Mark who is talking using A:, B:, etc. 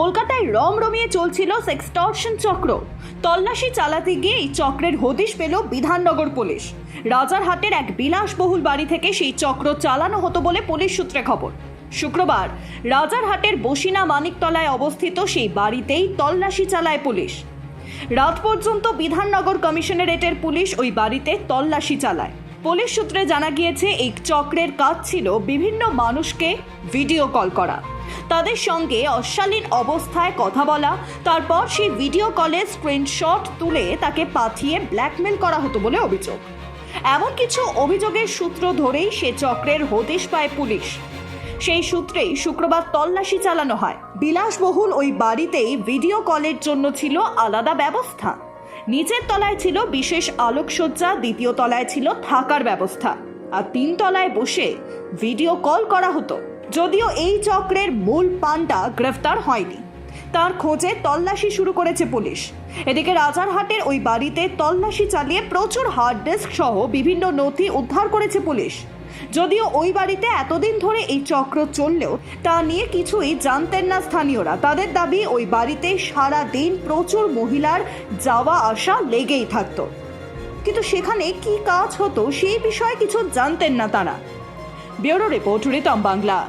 A: কলকাতায় রম রমিয়ে চলছিল সেক্সটর্শন চক্র। তল্লাশি চালাতে গিয়ে এই চক্রের হদিশ পেল বিধাননগর পুলিশ। রাজারহাটের এক বিলাসবহুল বাড়ি থেকে সেই চক্র চালানো হতো বলে পুলিশ সূত্রে খবর। শুক্রবার রাজারহাটের বসিনা মানিকতলায় অবস্থিত সেই বাড়িতেই তল্লাশি চালায় পুলিশ। রাত পর্যন্ত বিধাননগর কমিশনারেটের পুলিশ ওই বাড়িতে তল্লাশি চালায়। পুলিশ সূত্রে জানা গিয়েছে, এই চক্রের কাজ ছিল বিভিন্ন মানুষকে ভিডিও কল করা। তাদের সঙ্গে অশালীন অবস্থায় কথা বলা, তারপর সেই ভিডিও কলের স্ক্রিনশট তুলে তাকে পাঠিয়ে ব্ল্যাকমেল করা হতো বলে অভিযোগ। এমন কিছু অভিযোগের সূত্র ধরেই সে চক্রের হদিশ পায় পুলিশ। সেই সূত্রেই শুক্রবার তল্লাশি চালানো হয়। বিলাসবহুল ওই বাড়িতেই ভিডিও কলের জন্য ছিল আলাদা ব্যবস্থা। নিচের তলায় ছিল বিশেষ আলোকসজ্জা, দ্বিতীয় তলায় ছিল থাকার ব্যবস্থা। আর তিন তলায় বসে ভিডিও কল করা হতো। যদিও এই চক্রের মূল পান্ডা গ্রেফতার হয়নি। তার খোঁজে তল্লাশি শুরু করেছে পুলিশ। এদিকে রাজারহাটের ওই বাড়িতে তল্লাশি চালিয়ে প্রচুর হার্ড ডিস্ক সহ বিভিন্ন নথি উদ্ধার করেছে পুলিশ। যদিও ওই বাড়িতে এতদিন ধরে এই চক্র চললেও তা নিয়ে কিছুই জানতেন না স্থানীয়রা। তাদের দাবি, ওই বাড়িতে সারা দিন প্রচুর মহিলার যাওয়া আসা লেগেই থাকতো। কিন্তু সেখানে কি কাজ হতো সেই বিষয়ে কিছু জানতেন না তারা। Bureau report, Ritam Bangla.